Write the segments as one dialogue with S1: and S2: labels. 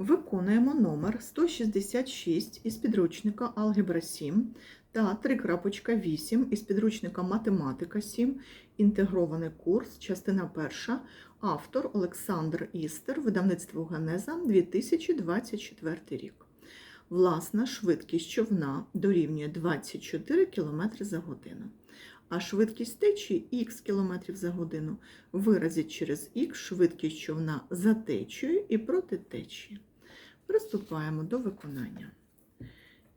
S1: Виконуємо номер 166 із підручника Алгебра 7 та 3.8 із підручника Математика 7, інтегрований курс, частина 1, автор Олександр Істер, видавництво Генеза, 2024 рік. Власна швидкість човна дорівнює 24 км за годину, а швидкість течії х км за годину виразить через х швидкість човна за течією і проти течії. Приступаємо до виконання.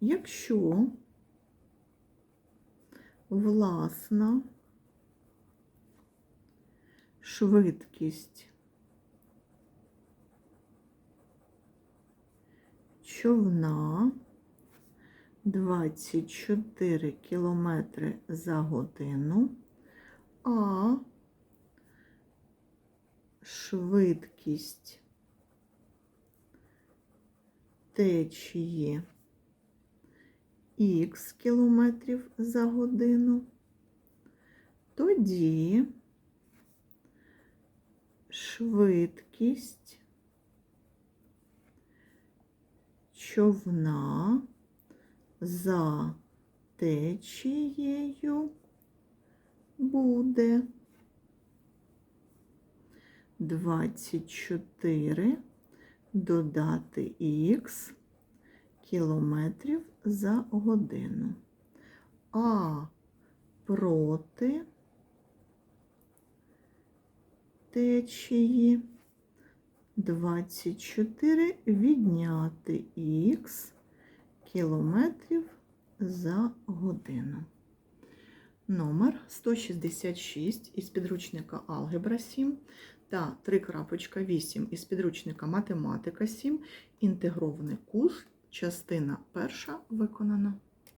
S1: Якщо власна швидкість човна 24 км за годину, а швидкість течії х кілометрів за годину, тоді швидкість човна за течією буде 24 додати х кілометрів за годину. А проти течії 24 відняти х кілометрів за годину. Номер 166 із підручника Алгебра 7 та 3.8 із підручника Математика 7, інтегрований курс, частина перша виконана.